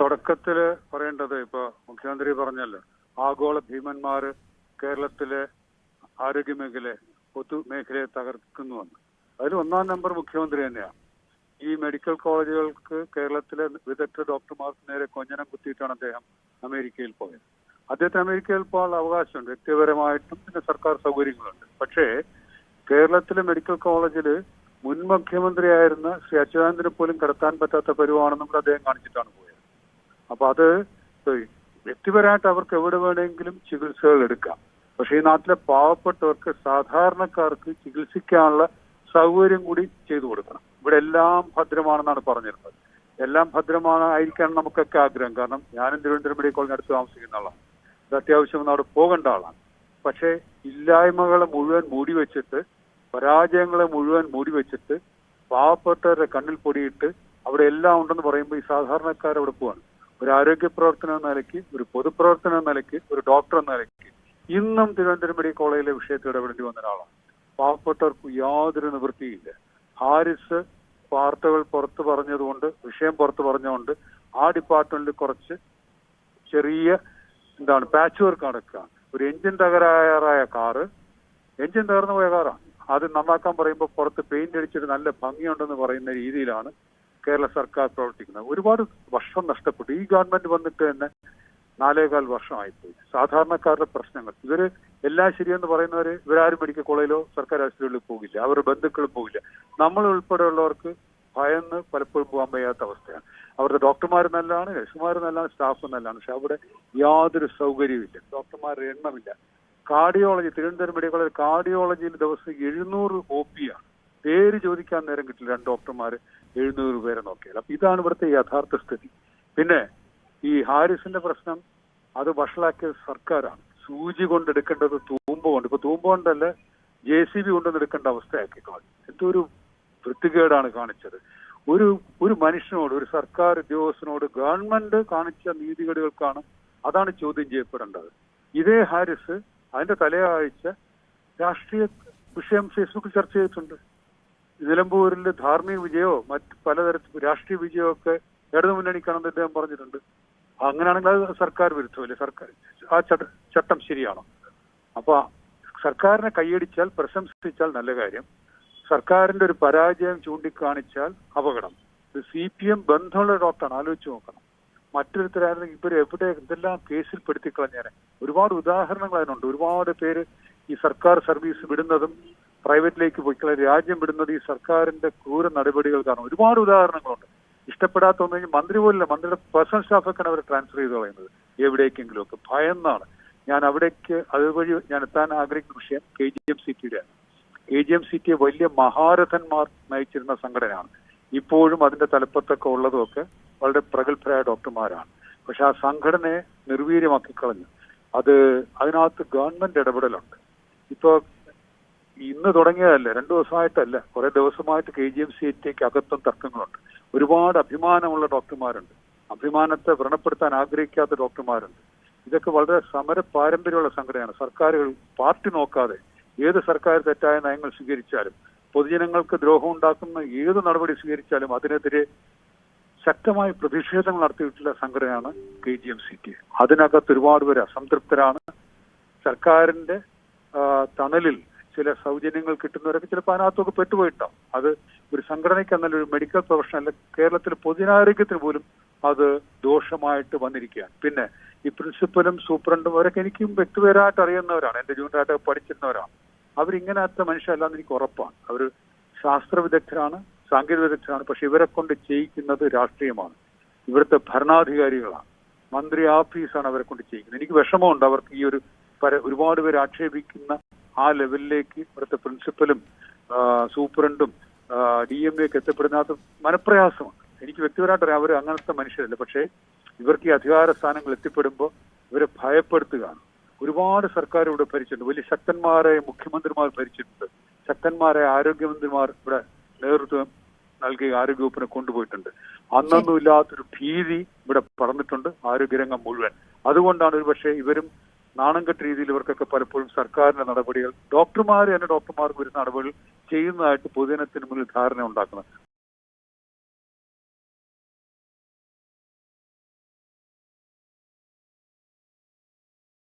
തുടക്കത്തിൽ പറയേണ്ടത് ഇപ്പൊ മുഖ്യമന്ത്രി പറഞ്ഞല്ലോ ആഗോള ഭീമന്മാര് കേരളത്തിലെ ആരോഗ്യമേഖല പൊതുമേഖലയെ തകർക്കുന്നുവെന്ന്. അതിൽ ഒന്നാം നമ്പർ മുഖ്യമന്ത്രി തന്നെയാണ് ഈ മെഡിക്കൽ കോളേജുകൾക്ക് കേരളത്തിലെ വിദഗ്ധ ഡോക്ടർമാർക്ക് നേരെ കൊഞ്ഞനം കുത്തിയിട്ടാണ് അദ്ദേഹം അമേരിക്കയിൽ പോയത്. അദ്ദേഹത്തിന് അമേരിക്കയിൽ പോകാനുള്ള അവകാശമുണ്ട്. വ്യക്തിപരമായിട്ടും പിന്നെ സർക്കാർ സൗകര്യങ്ങളുണ്ട്. പക്ഷേ കേരളത്തിലെ മെഡിക്കൽ കോളേജിൽ മുൻ മുഖ്യമന്ത്രിയായിരുന്ന ശ്രീ അച്യുതാനന്ദന് പോലും കടത്താൻ പറ്റാത്ത പരിവാണെന്നും കൂടെ അദ്ദേഹം കാണിച്ചിട്ടാണ് പോയത്. അപ്പൊ അത് വ്യക്തിപരമായിട്ട് അവർക്ക് എവിടെ വേണമെങ്കിലും ചികിത്സകൾ എടുക്കാം. പക്ഷെ ഈ നാട്ടിലെ പാവപ്പെട്ടവർക്ക് സാധാരണക്കാർക്ക് ചികിത്സിക്കാനുള്ള സൗകര്യം കൂടി ചെയ്തു കൊടുക്കണം. ഇവിടെ എല്ലാം ഭദ്രമാണെന്നാണ് പറഞ്ഞിരുന്നത്. എല്ലാം ഭദ്രമാണ് ആയിരിക്കാൻ നമുക്കൊക്കെ ആഗ്രഹം. കാരണം ഞാനും തിരുവനന്തപുരം മെഡിക്കൽ കോളേജിന് അടുത്ത് താമസിക്കുന്ന ആളാണ്. ഇത് അത്യാവശ്യം അവിടെ പോകേണ്ട ആളാണ്. പക്ഷേ ഇല്ലായ്മകളെ മുഴുവൻ മൂടി വെച്ചിട്ട് പരാജയങ്ങളെ മുഴുവൻ മൂടി വെച്ചിട്ട് പാവപ്പെട്ടവരുടെ കണ്ണിൽ പൊടിയിട്ട് അവിടെ എല്ലാം ഉണ്ടെന്ന് പറയുമ്പോൾ ഈ സാധാരണക്കാർ അവിടെ പോവാണ്. ഒരു ആരോഗ്യ പ്രവർത്തനം നിലയ്ക്ക് ഒരു പൊതുപ്രവർത്തനം നിലയ്ക്ക് ഒരു ഡോക്ടർ എന്ന നിലയ്ക്ക് ഇന്നും തിരുവനന്തപുരം മെഡിക്കൽ കോളേജിലെ വിഷയത്തിൽ ഇടപെടേണ്ടി വന്ന ഒരാളാണ്. പാവപ്പെട്ടവർക്ക് യാതൊരു നിവൃത്തിയില്ല. ഹാരിസ് വാർത്തകൾ പുറത്തു പറഞ്ഞതുകൊണ്ട് വിഷയം പുറത്തു പറഞ്ഞുകൊണ്ട് ആ ഡിപ്പാർട്ട്മെന്റിൽ കുറച്ച് ചെറിയ എന്താണ് പാച്ച് വർക്ക് നടക്കുകയാണ്. ഒരു എഞ്ചിൻ തകരാറായ കാറ് എഞ്ചിൻ തകർന്നു പോയ കാറാണ്. അത് നന്നാക്കാൻ പറയുമ്പോൾ പുറത്ത് പെയിന്റ് അടിച്ചിട്ട് നല്ല ഭംഗിയുണ്ടെന്ന് പറയുന്ന രീതിയിലാണ് കേരള സർക്കാർ പ്രവർത്തിക്കുന്നത്. ഒരുപാട് വർഷം നഷ്ടപ്പെട്ടു. ഈ ഗവൺമെന്റ് വന്നിട്ട് തന്നെ നാലേകാൽ വർഷമായിപ്പോയി. സാധാരണക്കാരുടെ പ്രശ്നങ്ങൾ. ഇവർ എല്ലാം ശരിയെന്ന് പറയുന്നവര് ഇവരാരും മെഡിക്കൽ കോളേജിലോ സർക്കാർ ആശുപത്രികളിൽ പോകില്ല. അവരുടെ ബന്ധുക്കളും പോകില്ല. നമ്മൾ ഉൾപ്പെടെയുള്ളവർക്ക് ഭയന്ന് പലപ്പോഴും പോകാൻ വയ്യാത്ത അവസ്ഥയാണ്. അവരുടെ ഡോക്ടർമാർ നല്ലതാണ് നഴ്സുമാർ നല്ലതാണ് സ്റ്റാഫ് നല്ലതാണ്. പക്ഷെ അവിടെ യാതൊരു സൗകര്യവുമില്ല. ഡോക്ടർമാരുടെ എണ്ണമില്ല. കാർഡിയോളജി തിരുവനന്തപുരം മെഡിക്കൽ കോളേജ് കാർഡിയോളജിയിൽ ദിവസം എഴുന്നൂറ് ഒ പി ആണ്. പേര് ചോദിക്കാൻ നേരം കിട്ടില്ല. രണ്ട് ഡോക്ടർമാർ എഴുന്നൂറ് പേരെ നോക്കിയാൽ. അപ്പൊ ഇതാണ് ഇവിടുത്തെ യഥാർത്ഥ സ്ഥിതി. പിന്നെ ഈ ഹാരിസിന്റെ പ്രശ്നം അത് വഷളാക്കിയത് സർക്കാരാണ്. സൂചി കൊണ്ടെടുക്കേണ്ടത് തൂമ്പ കൊണ്ട്. ഇപ്പൊ തൂമ്പ കൊണ്ടല്ല ജെ സി ബി കൊണ്ടൊന്നും എടുക്കേണ്ട അവസ്ഥയാക്കി കളഞ്ഞു എന്തൊരു വൃത്തികേടാണ് കാണിച്ചത്. ഒരു ഒരു മനുഷ്യനോട് ഒരു സർക്കാർ ഉദ്യോഗസ്ഥനോട് ഗവൺമെന്റ് കാണിച്ച നീതികേടുകൾക്കാണ് അതാണ് ചോദ്യം ചെയ്യപ്പെടേണ്ടത്. ഇതേ ഹാരിസ് അതിന്റെ തലയാഴ്ച രാഷ്ട്രീയ വിഷയം ഫേസ്ബുക്കിൽ ചർച്ച ചെയ്തിട്ടുണ്ട്. നിലമ്പൂരിൽ ധാർമ്മിക വിജയമോ മറ്റ് പലതരത്തിൽ രാഷ്ട്രീയ വിജയമോ ഒക്കെ ഇടതു മുന്നണിക്കാണെന്ന് അദ്ദേഹം പറഞ്ഞിട്ടുണ്ട്. അങ്ങനെയാണെങ്കിൽ അത് സർക്കാർ വിരുദ്ധമല്ലേ? സർക്കാർ ആ ചട്ട- ശരിയാണോ? അപ്പൊ സർക്കാരിനെ കൈയടിച്ചാൽ പ്രശംസിച്ചാൽ നല്ല കാര്യം. സർക്കാരിന്റെ ഒരു പരാജയം ചൂണ്ടിക്കാണിച്ചാൽ അപകടം. സി പി എം ബന്ധമുള്ള ഡോക്ടറാണ്. ആലോചിച്ച് നോക്കണം. മറ്റൊരുത്തരായിരുന്നെങ്കിൽ ഇവർ എവിടെ എന്തെല്ലാം കേസിൽ പെടുത്തിക്കളഞ്ഞേനെ? ഒരുപാട് ഉദാഹരണങ്ങൾ അതിനുണ്ട്. ഒരുപാട് പേര് ഈ സർക്കാർ സർവീസ് വിടുന്നതും പ്രൈവറ്റിലേക്ക് പോയിക്കളെ രാജ്യം വിടുന്നത് ഈ സർക്കാരിന്റെ ക്രൂര നടപടികൾ കാരണം ഒരുപാട് ഉദാഹരണങ്ങളുണ്ട്. ഇഷ്ടപ്പെടാത്ത ഒന്നെങ്കിൽ മന്ത്രി പോലില്ല. മന്ത്രിയുടെ പേഴ്സണൽ സ്റ്റാഫൊക്കെയാണ് അവരെ ട്രാൻസ്ഫർ ചെയ്ത് കളയുന്നത് എവിടേക്കെങ്കിലും ഒക്കെ. ഭയന്നാണ്. ഞാൻ അവിടേക്ക് അതുവഴി ഞാൻ എത്താൻ ആഗ്രഹിക്കുന്ന വിഷയം K G M C ടിയുടെയാണ് K G M C T വലിയ മഹാരഥന്മാർ നയിച്ചിരുന്ന സംഘടനയാണ്. ഇപ്പോഴും അതിന്റെ തലപ്പത്തൊക്കെ ഉള്ളതുമൊക്കെ വളരെ പ്രഗത്ഭരായ ഡോക്ടർമാരാണ്. പക്ഷെ ആ സംഘടനയെ നിർവീര്യമാക്കി കളഞ്ഞു അത് അതിനകത്ത് ഗവൺമെന്റ് ഇടപെടലുണ്ട്. ഇപ്പോ ഇന്ന് തുടങ്ങിയതല്ല രണ്ടു ദിവസമായിട്ടല്ല? കുറെ ദിവസമായിട്ട് കെ ജി എം സി ടിക്ക് അകത്തും തർക്കങ്ങളുണ്ട്. ഒരുപാട് അഭിമാനമുള്ള ഡോക്ടർമാരുണ്ട്. അഭിമാനത്തെ വ്രണപ്പെടുത്താൻ ആഗ്രഹിക്കാത്ത ഡോക്ടർമാരുണ്ട്. ഇതൊക്കെ വളരെ സമര പാരമ്പര്യമുള്ള സംഘടനയാണ്. സർക്കാരുകൾ പാർട്ടി നോക്കാതെ ഏത് സർക്കാർ തെറ്റായ നയങ്ങൾ സ്വീകരിച്ചാലും പൊതുജനങ്ങൾക്ക് ദ്രോഹം ഉണ്ടാക്കുന്ന ഏത് നടപടി സ്വീകരിച്ചാലും അതിനെതിരെ ശക്തമായി പ്രതിഷേധങ്ങൾ നടത്തിയിട്ടുള്ള സംഘടനയാണ് K G M C T അതിനകത്ത് ഒരുപാട് പേര് അസംതൃപ്തരാണ്. സർക്കാരിന്റെ തണലിൽ ചില സൗജന്യങ്ങൾ കിട്ടുന്നവരൊക്കെ ചിലപ്പോൾ അതിനകത്തൊക്കെ പെട്ടുപോയിട്ടുണ്ടാവും. അത് ഒരു സംഘടനയ്ക്ക് എന്നാലും ഒരു മെഡിക്കൽ പ്രൊഫഷണൽ കേരളത്തിലെ പൊതുജനാരോഗ്യത്തിന് പോലും അത് ദോഷമായിട്ട് വന്നിരിക്കുകയാണ്. പിന്നെ ഈ പ്രിൻസിപ്പലും സൂപ്രണ്ടും അവരൊക്കെ എനിക്കും വ്യക്തിപരമായിട്ട് അറിയുന്നവരാണ്. എന്റെ ജൂനിയറായിട്ട് പഠിച്ചിരുന്നവരാണ്. അവരിങ്ങനത്തെ മനുഷ്യരല്ലാന്ന് എനിക്ക് ഉറപ്പാണ്. അവർ ശാസ്ത്ര വിദഗ്ധരാണ് സാങ്കേതിക വിദഗ്ധരാണ് പക്ഷെ ഇവരെ കൊണ്ട് ചെയ്യിക്കുന്നത് രാഷ്ട്രീയമാണ്. ഇവിടുത്തെ ഭരണാധികാരികളാണ്. മന്ത്രി ആഫീസാണ് അവരെ കൊണ്ട് ചെയ്യിക്കുന്നത്. എനിക്ക് വിഷമമുണ്ട്. അവർക്ക് ഈ ഒരു ഒരുപാട് പേര് ആക്ഷേപിക്കുന്ന ആ ലെവലിലേക്ക് ഇവിടുത്തെ പ്രിൻസിപ്പലും സൂപ്രണ്ടും ഡി എം എക്ക് എത്തപ്പെടുന്നത് മനപ്രയാസമാണ്. എനിക്ക് വ്യക്തിപരമായിട്ട് അവർ അങ്ങനത്തെ മനുഷ്യരല്ല. പക്ഷേ ഇവർക്ക് ഈ അധികാര സ്ഥാനങ്ങൾ എത്തിപ്പെടുമ്പോൾ ഇവരെ ഭയപ്പെടുത്തുകയാണ്. ഒരുപാട് സർക്കാർ ഇവിടെ ഭരിച്ചിട്ടുണ്ട്. വലിയ ശക്തന്മാരായ മുഖ്യമന്ത്രിമാർ ഭരിച്ചിട്ടുണ്ട്. ശക്തന്മാരായ ആരോഗ്യമന്ത്രിമാർ ഇവിടെ നേതൃത്വം നൽകി ആരോഗ്യവകുപ്പിനെ കൊണ്ടുപോയിട്ടുണ്ട്. അന്നൊന്നും ഇല്ലാത്തൊരു ഭീതി ഇവിടെ പറഞ്ഞിട്ടുണ്ട് ആരോഗ്യരംഗം മുഴുവൻ. അതുകൊണ്ടാണ് ഒരുപക്ഷെ ഇവരും നാണം കെട്ട രീതിയിൽ ഇവർക്കൊക്കെ പലപ്പോഴും സർക്കാരിന്റെ നടപടികൾ ഡോക്ടർമാർ തന്നെ ഡോക്ടർമാർക്ക് വരുന്ന നടപടികൾ ചെയ്യുന്നതായിട്ട് പൊതുജനത്തിന് മുന്നിൽ ധാരണ ഉണ്ടാക്കുന്നത്.